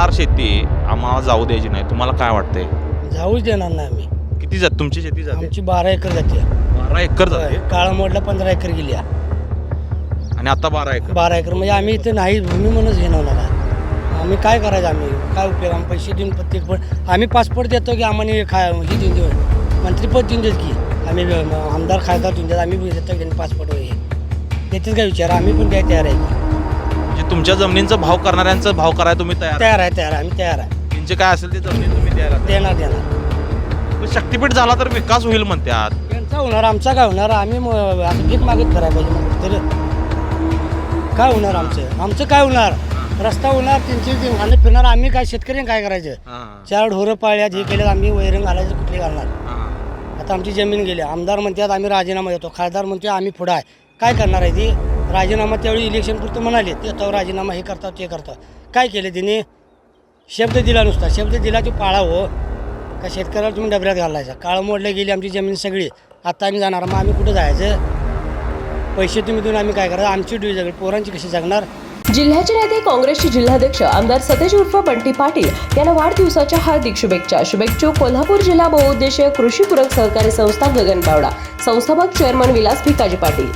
राहणार शेती आम्हाला जाऊ द्यायची नाही. तुम्हाला काय वाटतंय? जाऊच देणार नाही आम्ही. किती जात? तुमची शेती जाते? आमची बारा एकर जाते. बारा एकर जाते? काळा मोडला पंधरा एकर गेली आणि आता बारा एकर? बारा एकर. म्हणजे आम्ही इथे नाही भूमी म्हणूनच घेणार आम्ही काय करायचं आम्ही? काय उपयोग? आम्ही पैसे देऊन प्रत्येक पण आम्ही पासपोर्ट देतो की आम्हाला खा ही देऊन देऊ. मंत्रीपद देऊन देत की. आम्ही आमदार खासदार देऊन देत आम्ही देतो की पासपोर्ट वगैरे. देतील काय विचार? आम्ही पण द्याय तयार आहे. तुमच्या जमिनींचा भाव करणाऱ्यांचा भाव करायला तुम्ही तयार? तयार आहे तयार आहे आम्ही तयार आहे. त्यांचे काय असेल ते जमीन तुम्ही द्यायला तयार. देणार देणार. पण शक्तीपीठ झाला तर विकास होईल म्हणतात त्यांचा होणार आमचा काय होणार? आम्ही म- आता भीक मागत करायला पाहिजे मग तर. काय होणार आमचं? आमचं काय होणार? रस्ता होणार त्यांची खाणं फिरणार आम्ही काय शेतकरी काय करायचं? हां, चार ढोरं पाळल्यात हे. केल्यात आम्ही वैरण घालायचं कुठले घालणार? हां. आता आमची जमीन गेली. आमदार म्हणतात आम्ही राजीनामा देतो. खासदार म्हणतो आम्ही पुढं आहे. काय करणार आहे ती? राजीनामा त्यावेळी इलेक्शन पुरतं म्हणाले देतो राजीनामा हे करतात ते करतात. काय केलं तिने? शब्द दिला नुसता. शब्द दिला तो पाळावं का शेतकऱ्याला तुम्ही डबऱ्यात घालायचा? काळं मोडलं गेली आमची जमीन सगळी. आता आम्ही जाणार. मग आम्ही कुठं जायचं? पैसे तुम्ही देऊन आम्ही काय करायचं? आमची ड्यू जगली. पोरांची कशी जगणार? जिल्ह्याचे नेते काँग्रेसचे जिल्हाध्यक्ष आमदार सतेज उर्फ बंटी पाटील यांना वाढदिवसाच्या हार्दिक शुभेच्छा. शुभेच्छू कोल्हापूर जिल्हा बहुउद्देशीय कृषीपूरक सहकारी संस्था गगन पावडा संस्थापक चेअरमन विलास भिकाजी पाटील.